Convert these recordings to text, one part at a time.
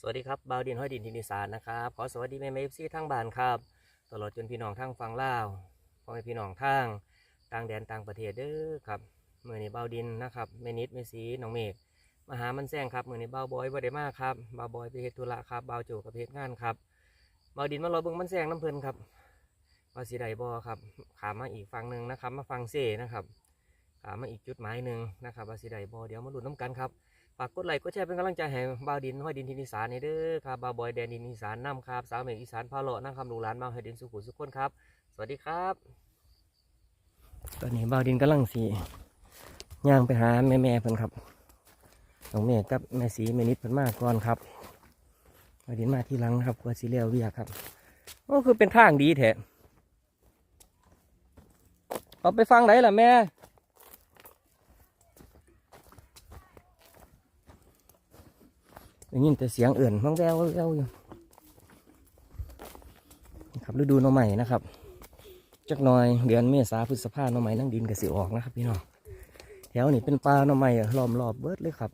สวัสดีครับบาวดินห้อยดินทินิสานนะครับขอสวัสดีแม่แม่เอฟซีทั้งบ้านครับ ตลอดจนพี่น้องทั้งฟังลาวพ่อแม่พี่น้องทางต่างแดนต่างประเทศเด้อครับเมื่อนี้บาวดินนะครับแม่นิดแม่สีน้องเมฆมาหามันแซงครับเมื่อนี้บาวบอยบ่ได้มาครับบาวบอยไปเฮ็ดธุระครับบาวโจกับเฮ็ดงานครับบาวดินมารอเบิ่งมันแซงน้ำเพลินครับว่าสีใดบ่ครับขามาอีกฝั่งหนึ่งนะครับ มาฟังเซ่นะครับขามาอีกจุดหมายหนึ่งนะครับว่าสีใดบ่เดี๋ยวมาลุ้นน้ำกันครับ ฝากกดไลค์กดแชร์เป็นกำลังใจให้บ่าวดินห้อยดินทินอีสานนี่เด้อครับบ่าวบอยแดนดินอีสานน้ำครับสาวเมฆอีสานพาเลาะนั่งคำลูกหลานบ่าวให้ดินสุขุมสุขคนครับ สวัสดีครับ ตอนนี้บ่าวดินกำลังสีย่างไปหาแม่แม่เพิ่นครับน้องเมฆกับแม่สีแม่นิดเพิ่นมาก่อนครับบ่าวดินมาที่หลังครับกว่าสีเลียวเวียกครับโอ้คือเป็นทางดีแท้เอาไปฟังไหนล่ะแม่ ได้ ยินแต่เสียงเอื่นมังแววแววอยู่ครับฤดูหน่อใหม่นะครับจักหน่อยเดือนเมษาพฤษภาหน่อใหม่นั่งดินกับสิออกนะครับพี่น้องแถวนี้เป็นปลาหน่อใหม่ล้อมรอบเบิดเลยครับ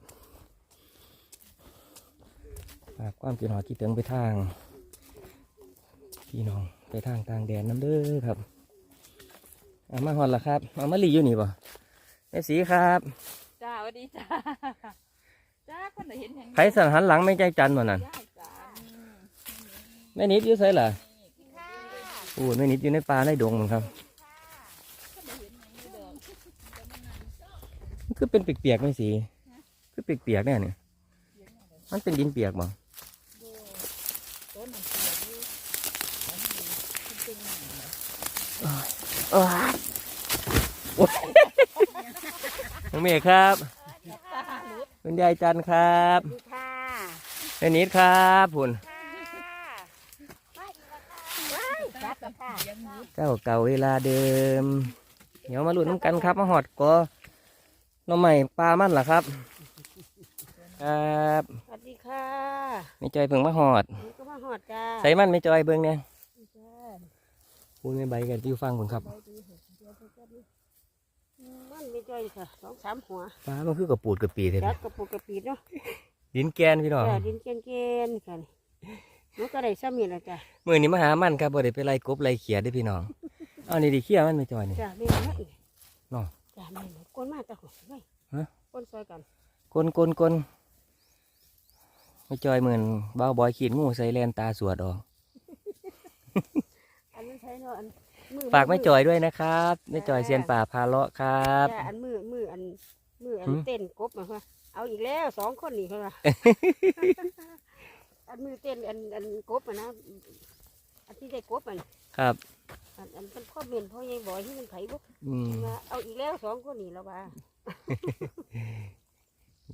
ฝากความกินหอกี่เติงไปทางพี่น้องไปทางต่างแดนน้ำเด้อครับเอามาหอดละครับเอามาลีอยู่นี่ป่ะแม่สีครับ จ้าสวัสดีจ้า จ้าคนไหนเห็นอย่างไผสันหันหลังไม่ใจจันทร์วะนั่นได้จ้าแม่นิดอยู่ไสล่ะโอ้แม่นิดอยู่ในป่าในดงมันครับมันคือเป็นเปียกๆไม่สีคือเปียกๆเนี่ยเนี่ยมันเป็นดินเปียกบ่ต้นมันเสียอยู่ของดีมันเป็นหยังไงโอ้ยน้องเมฆครับ คุณยายจันทร์ครับดีค่ะแม่นิดครับผุนค่ะว้ายจับแล้วค่ะยังหมูเจ้าเก่าเวลาเดิม เดี๋ยวมาลุ้นน้ำกันครับมาหอดก็น้องใหม่ปลามันล่ะครับ ครับสวัสดีค่ะไม่จอยเพิ่งมาหอดนี่ก็มาหอดจ้าใส่มันไม่จอยเบิ่งเนี่ยจ้าพูดไม่ใบกันอยู่ฟังคุณครับ มมันไม่จ้อยค่ะสองสามหัวปลามันคือกระปูดกระปีเถจัอะดกระปุกกระปีดเนาะดินแกนพี่น้องจ้าดินเกนเกนๆกันหนูก็ได้ซ้ำนี่แหละจ้ามื่อนี้มาหามันครับบ่ได้ไปไล่กบไล่เขียดเด้อพี่น้องอันนี้ดิเขียมันไม่จอยนี่ จ้าไม่มาอีกน้องจ้าไม่มาก้นมาตะหุ่นไว้ฮะ ก้นซอยกันกลนกลกลไม่จอยเหมือนบ้าวบอยขีดงูใส่แลนตาสวดออกอันนั้นใช้เนาะอัน มือฝากไม่จอยด้วยนะครับไม่จอยเซียนป่าพาเลาะครับจ้าอันมือมืออันมืออันหืมเต้นกบมาค่ะเอาอีกแล้วสองคนนี่เขาว่าอันมือเต้นอันอันกบอะนะอันที่ได้กบอะน่ะครับอันอันเป็นข้อเมนพ่อยังบอกให้มันไผบุกอืมมาเอาอีกแล้วสองคนนี่แล้วว่าไม่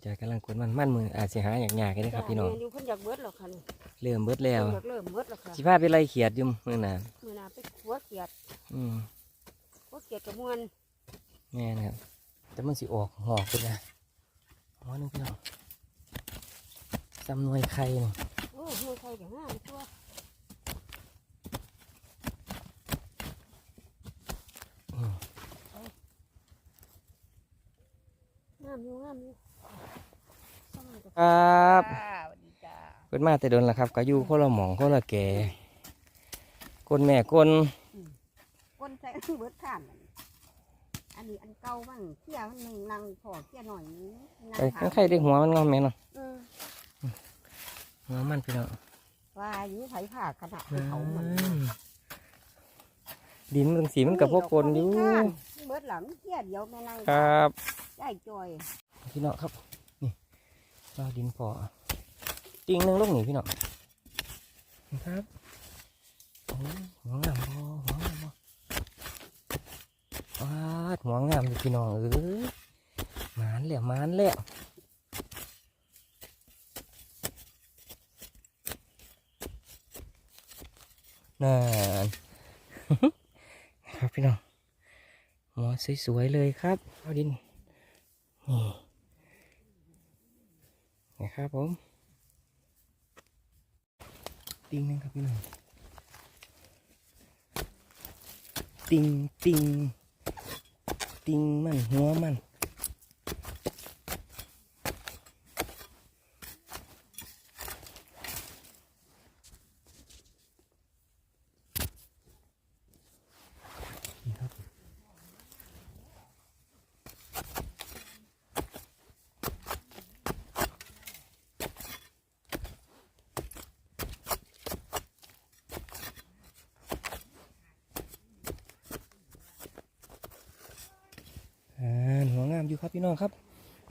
จอยกำลังกลนมันมันมืออาจสิหาอย่างยากๆเลยครับพี่น้องจ้าแม่อยู่เพิ่นอยากเบิดหรอกค่ะนี่เริ่มเบิดแล้วเพิ่นอยากเริ่มเบิดหรอกค่ะสิพาไปไล่เขียดอยู่มื้อหน่ะมื่อหนาไปขัวเกียด อืมขัวเกียดกับมวนแม่นะครับแต่มันสิออกหอกขึ้นนะหัวหนึงพี่น้องจำหนวยไข่นี่โอ้เฮ้ยใครกับงามตัวอืมงามอยู่งามอยู่ซ่อมกับ ครับจ้าสวัสดีจ้าเพิ่นมาแต่โดนละครับก็อยู่คนละหมองคนละแก่คนแม่คนก้นใส่เบิดข้ามนั่นอันนี้อันเก่าบ้างเที่ยมันหนึ่งนางพอเที่ยหน่อยนึงนางไอ้ขาวไข่ได้หัวมันงอมแม่เนาะเออหัวมันพี่น้องว่าอยู่ไผผ่าขนาดเขาเหมือนอืมดินมันสีมันกับพวกคนอยู่เบิดหลังเที่ยเดียวแม่นางครับได้จอยพี่น้องครับ นี่เราดินพอติงหนึงลูกหนีพี่น้องครับโอ้ยหัวงามพอหัวงามพอวาดหัวงามอยู่พี่น้องเอ้ยหมานแล้วหมานแล้วนั่นครับพี่น้องหัวสวยๆเลยครับเอาดินนี่นะ ครับผมติงนึงครับพี่น้องติงติงติงมันหัวมัน อยู่ครับพี่น้องครับ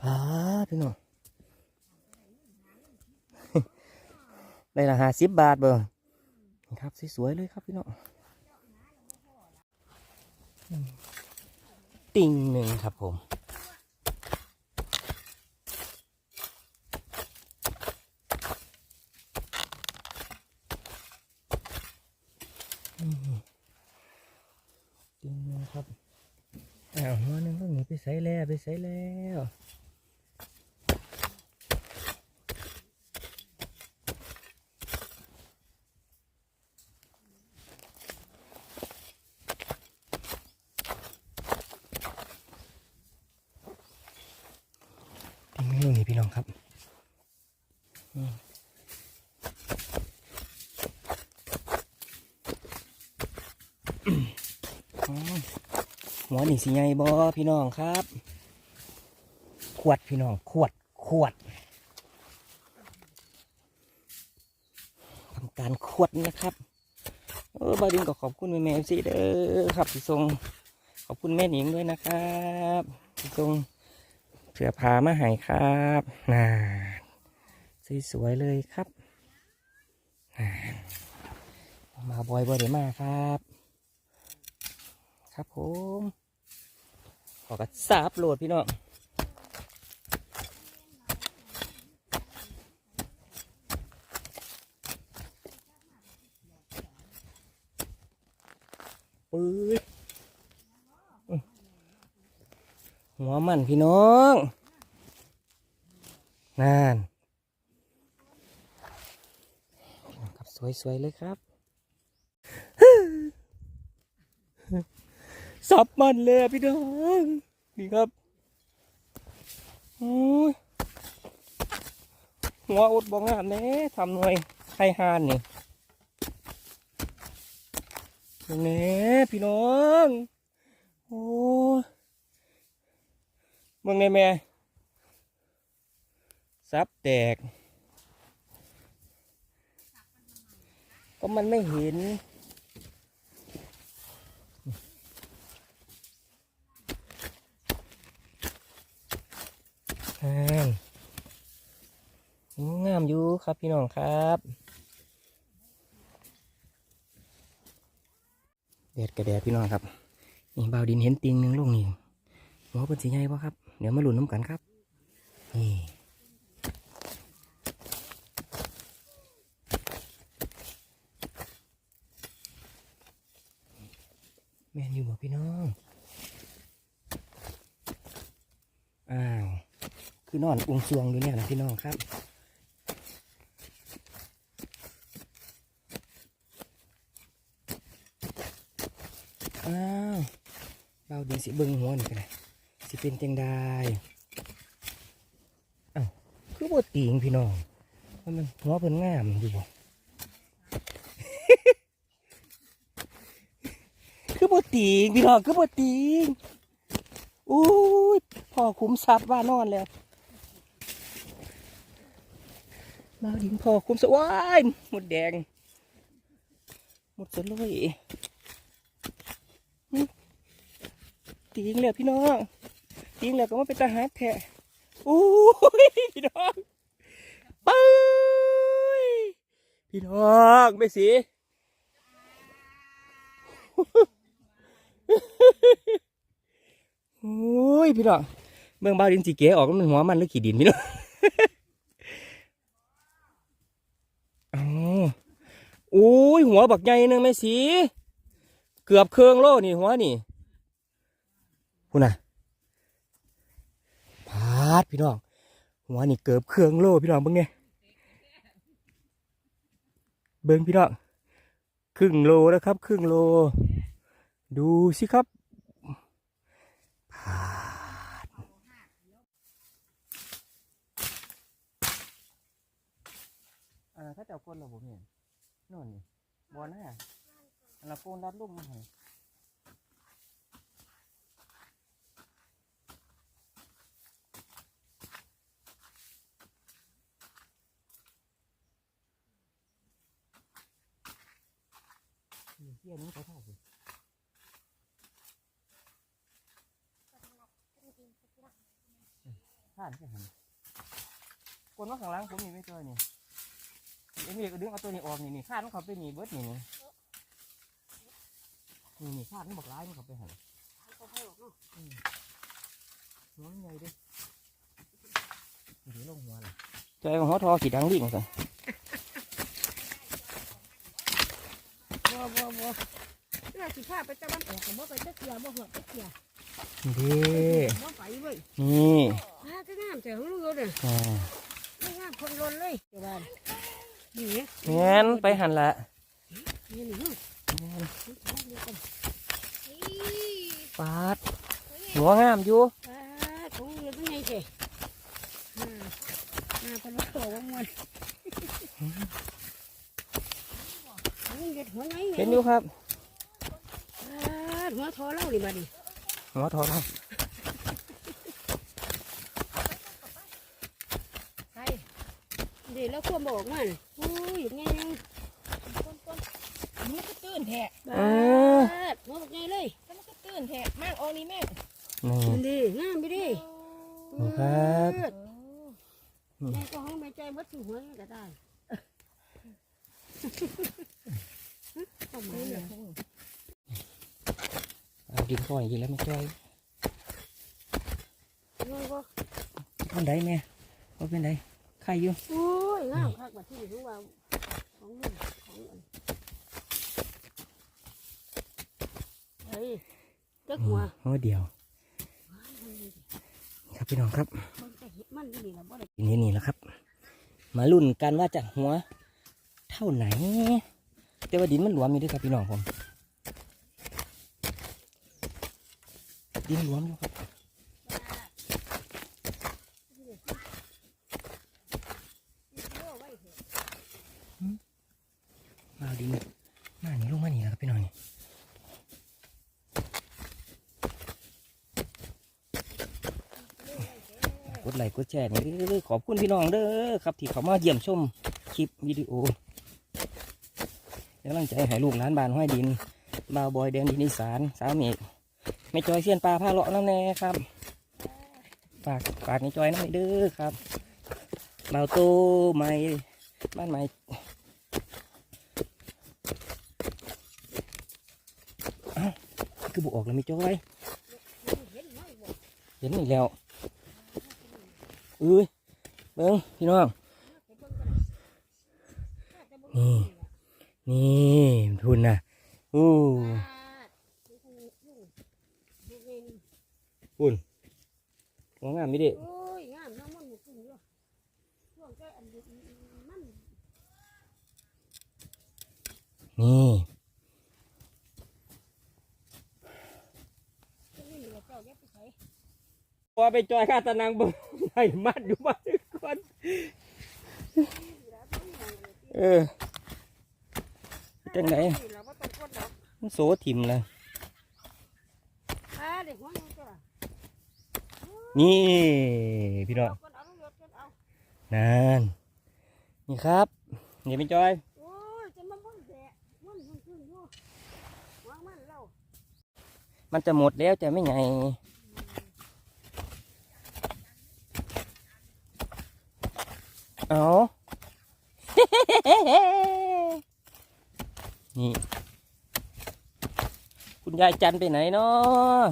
อ่าพี่น้องได้ละห้าสิบบาทเบอร์นี่ครับสวยๆเลยครับพี่น้องอืมติ่งหนึ่งครับผม อืมติ่งหนึ่งครับอ้าวหัวหนึงก็หนีไปใส่แล้วไปใส่แล้วติ่งหนึ่งนี่พี่น้องครับอืมอ๋อ หัวนี่สิไงบอพี่น้องครับ ขวดพี่น้อง ขวด ขวดทำการขวดนะครับเออบาดินก็ขอบคุณแม่แม่ซีเด้อครับที่ส่งขอบคุณแม่หนิงด้วยนะครับที่ส่งเสื้อผ้ามาให้ครับน่าสวยๆเลยครับมาบ่อยบอยเดี๋ยวมาครับ ครับผมขอกระซาบโหลดพี่น้องปื๊ดอื้อหัวมันพี่น้องนั่นครับสวยๆเลยครับ สับมันเลยพี่น้องนี่ครับโอ้ยหัวอดบองงามแน่ทำหน่อยไข่หานนี่เน่พี่น้องโอ้ยมึงในแม่ซับแตก ก็มันไม่เห็น อ่างามอยู่ครับพี่น้องครับแดดกระแดดพี่น้องครับนี่บาวดินเห็นติงหนึ่งลงนี่หัวเป็นสีใหญ่ปะครับ เดี๋ยวมาหลุนน้ำกันครับนี่แม่นอยู่บ่พี่น้อง อ้าว คือนอนอุ้งซวงอยู่เนี่ยนะพี่น้องครับอ้าวเบาดีสิเบิ้งหัวนี่กันเลยสิเป็นจังได้อ้าวคือบ่ติงพี่น้องมันหัวเพิ่นงามอยู่บ่คือบ่ติงพี่น้องคือบ่ติงอุ้ยพ่อคุ้มทรัพย์ว่านอนแล้ว มาดินพอคุ้มทรัพย์ว้ายหมดแดง หมดสลอยติงแล้วพี่น้องติงแล้วก็มาเป็นทหารแท้อุ้ยพี่น้องปุ้ยพี่น้องไม่สิโอ้ยพี่น้องเมืองบาดินสีเก๋ออกมันหัวมันหรือขี้ดินพี่น้อง อ๋อโอ้ยหัวบักใหญ่หนึงแม่สี เกือบเครื่องโลนี่หัวนี่พูน่ะพาดพี่น้อง หัวนี่เกือบเครื่องโลพี่น้องเบิ่งไงเบิ่งพี่น้องครึ่งโลนะครับ ครึ่งโล ดูสิครับพาดอ่าถ้าเจ้าคนเราผมเห็น นู่นนี่บัวหน้าอันละโฟนรัดลุ่มมาให้นี่เที่ยนี้ไปเท่าไหร่านใช่ไหมกวนว่าข้างหล่างผมนี่ไม่เจอนี่ เอ็มเอกก็ดึงเอาตัวนี้ออกนี่นี่ข้านมันเขาไปหนีเบิดนี่นี่นี่นี่ข้านมันบอกร้ายมันเขาไปหันเขาให้ออกเนาะหัวมันใหญ่ดิเดี๋ยวลงหัวเลยใจของหัวทอขีดังดิ่งกันบ่บ่บ่เสื้อสีผ้าไปตะวันออกก็บ่ไปตะเกียบ่หัวตะเกียดีบ่ไปเว้ยนี่อ่าก็งามแต่ของลูกเด้ออ่าไม่งามคนล้นเลยเดี๋ยวบ้าน นี่งั้นไปหันละนี่นี่นี่งั้นนี่ปาดหัวงามอยู่อ่าของเรือเป็นไงเจ๊อ่าอ่าเป็นรถโตว่ามวนหัวเด็ดหัวไงเห็นอยู่ครับอ่าหัวทอเล่าดิบัดนี้หัวทอแล้ว ใคร เดี๋ยวเราควบบอกมันอุ้ยไงยังอันนี้ก็ตื่นแท้บาดหัวบอกไงเลยอันนี้ก็ตื่นแท้มากเอานี่แม่นี่มันดีงามไปดินี่ครับเออแม่ก็ห้องแม่ใจวัดสู่หัวนี่ก็ได้ต้องมาเลยเอาดินพ่อยยิงแล้วไม่จ้อยงงก็เป็นไดแม่ว่าเป็นไดใครอยู่โอ้ ยงามคักว่าที่รู้ว่าของนี่ของอันเฮ้ยเจ้าหัวหัวเดียวครับพี่น้องครับมันจะเห็นมันอยู่นี่ละบ่ได้นี้นี่แหละครับ มาลุ้นกันว่าจะหัว เท่าไหน แต่ว่าดินมันหลวมอยู่ด้วยครับพี่น้องผมดินหลวมอยู่ครับมาเอา ดินมานี่ลงมานี่แหละครับพี่น้องนี่กดไลค์กดแชร์นี่เด้อขอบคุณพี่น้องเด้อครับ ที่เขามาเยี่ยมชมคลิปวิดีโอเป็นกำลังใจให้ลูกหลานบานห้อยดินบ่าวบอยแดนดินอีสานสาวเมฆไม่จอยเสียนปลาผ้าเลาะน้ำแน่ครับฝากฝากในจอยน้ำเด้อครับบ่าวโตใหม่บ้านใหม่เอ้า คือบุออกแล้วไม่จอยเห็นอีกแล้วอุ้ยเบิ้งพี่น้อง นี่ นี่ทุนนะอู้คุณงามงามไม่ได้ โอ้ยงามน้ำมันหมดขึ้นอยู่ช่วงแค่อันนี้มัน นี่ จะนี่เหลือเจ้าแยกไปใส่ พอ ไปจอยข้าตะนางเบิ่งให้มัดอยู่บ้านก่อนเออจังไหนนี่เราก็ต้องกดดอกมันโสถิ่มเลยนี่ พี่น้องกดอกนั่นนี่ครับนี่เป็นจอยโอ้ยจอยมันจะหมดแล้วจะไม่ไง เอานี่ คุณยายจันไปไหนเนาะ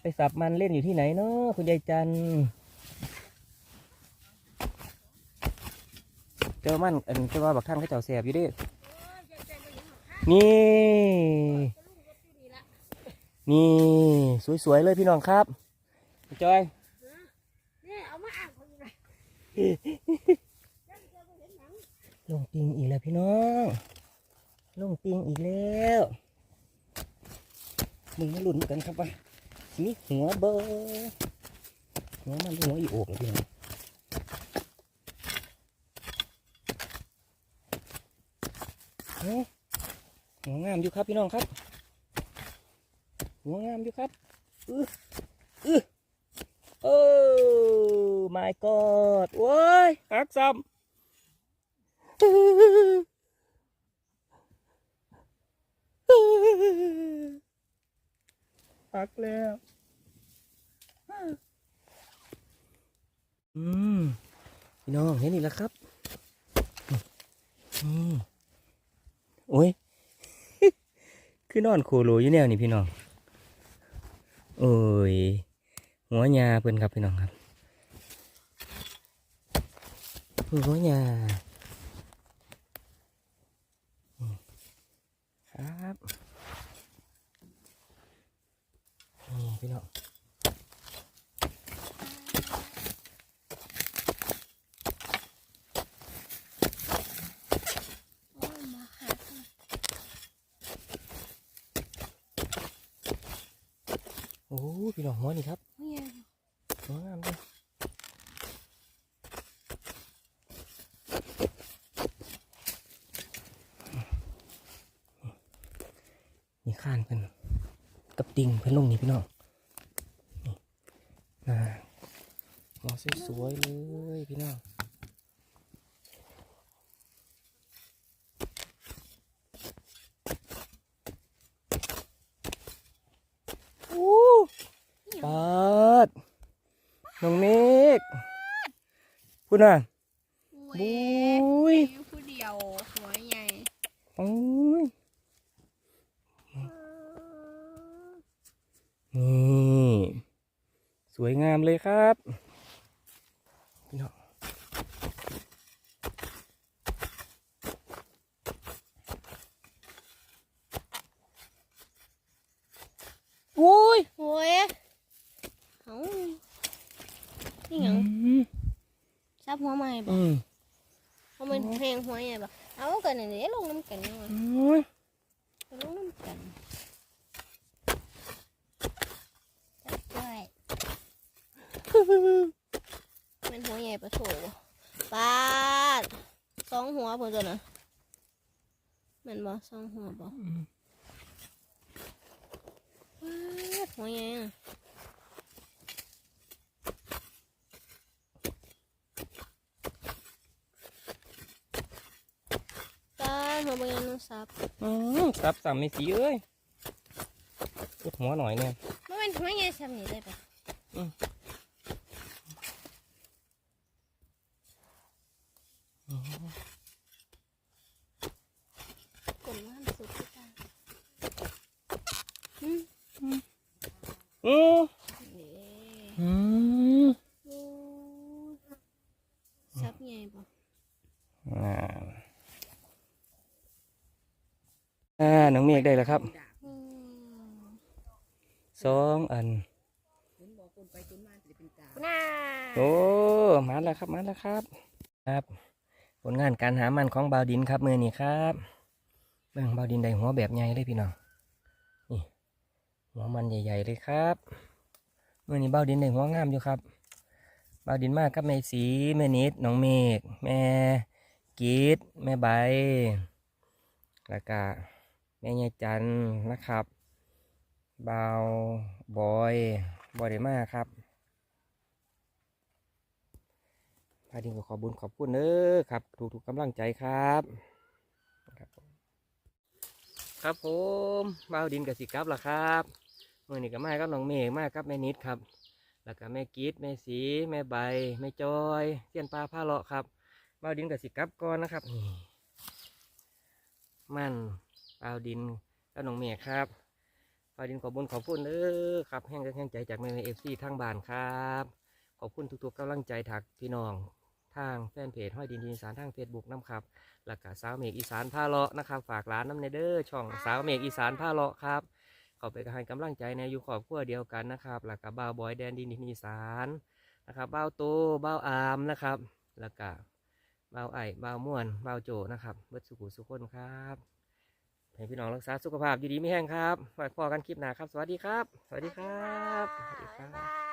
ไปสับมันเล่นอยู่ที่ไหนเนาะคุณยายจันเจอมันอันเจาว่าบักท่านเขาเจ้าแสบอยู่ดินี่ นี่ สวยๆเลยพี่น้องครับจอย นี่เอามาอ่างคนเลย ลงติงอีกแล้วพี่น้องลงติงอีกแล้วมึงมาลุ้นกันครับว่ามีหัวเบอร์หัวมันหัวอีโอกเหรอพี่น้องหัวงามอยู่ครับพี่น้องครับ หัวงามอยู่ครับ อืออือโอ้ my god โว้ยหักซ้ำหักแล้ว อืมพี่น้องเห็นอีกแล้วครับ อืมโอ้ย คือนอนโคโลอยู่แนวนี่พี่น้อง โอ้ยหัวยาเพิ่นครับพี่น้องครับ หัวยาอืมครับนี่พี่น้องโอ้ยมาหาค่ะโอ้พี่น้องหัวนี่ครับเนี่ยสวยงามเลย ข้านเพิ่นกับติงเพิ่นลงนี่พี่น้องนี่อ่าหมอสวยๆเลยพี่น้องโอ้ปาดน้องเมฆพูดน่ะเว้บุ้ย อยู่ผู้เดียวหัวใหญ่ โอ้ยนี่ส วยงามเลยครับพี่น้องโอ้ยโว้ยเอ้านี่หยังอืมซับหัวใหม่บ่อืมเพราะมันแพงหัวใหญ่บ่เอากันนี่เดี๋ยวลงน้ำกันนี่ว่ะโอ้ย ลงน้ำกันจับด้วยมั นหัวใหญ่ปะโถปาดสองหัวเพิ่นตัวน่ะแมันบ่สองหัวบ่อืมปาดหัวใหญ่อะปาดหัวใบยานุสับอืมซับสามไม่สีเอ้ยยกหัวหน่อยเนี่ยมันเป็นหัวใหญ่สับนี่ได้ปะอืม กลว่านสุดที่ตาอืม อืม เอ๊ะ อืม โอ้ยสับใหญ่ปะ อ่าอ่าน้องเมฆได้แล้วครับอืมสองอันเห็นบอกคนไปจนมาจะเป็นกาน่าโอ้มาแล้วครับมาแล้วครับ ครับ ผลงานการหามันของบาวดินครับมือนี้ครับเบิ่งบาวดินได้หัวแบบใหญ่เลยพี่น้องนี่หัวมันใหญ่ ๆ เลยครับมือนี้บาวดินได้หัวงามอยู่ครับบาวดินมากกับแม่สีแม่นิดน้องเมฆแม่กีดแม่ใบแล้วก็ แม่ยายจันนะครับบาวบอยบอยได้มากครับพาดินก็ขอบุญขอบคุณเด้อครับทุกทุกกำลังใจครับ ครับผมบาวดินกับสิกับล่ะครับมื่อนี้ก็มากับน้องเมฆมากครับแม่นิดครับ แล้วก็แม่กีดแม่สี แม่ใบ แม่จอยเสียนปลาผ้าเลาะครับบาวดินกับสิกับก่อนนะครับนี่ มันบ่าดินกับน้องเมฆครับบ่าดินขอบุญขอบคุณเด้อครับแห้งแห้งใจจากแม่เอฟซีทางบ้านครับ ขอบคุณทุกๆกำลังใจถักพี่น้องทางแฟนเพจห้อยดินดินสานทางเฟซบุ๊กน้ำครับแล้วก็สาวเมกอีสานผ้าเลาะนะครับ ฝากร้านน้ำในเด้อช่องสาวเมกอีสานผ้าเลาะครับขอไปให้กำลังใจในอยู่ครอบครัวเดียวกันนะครับแล้วก็บ่าวบอยแดนดินดินอีสานนะครับบ่าวโตบ่าวอามนะครับแล้วก็บ่าไอ้บ่าม่วนบ่าโจนะครับเบิดสุขุสุขคนครับ ให้พี่น้องรักษาสุขภาพอยู่ดีไม่แห้งครับไว้พอกันคลิปหน้าครับ สวัสดีครับ สวัสดีครับ สวัสดีครับ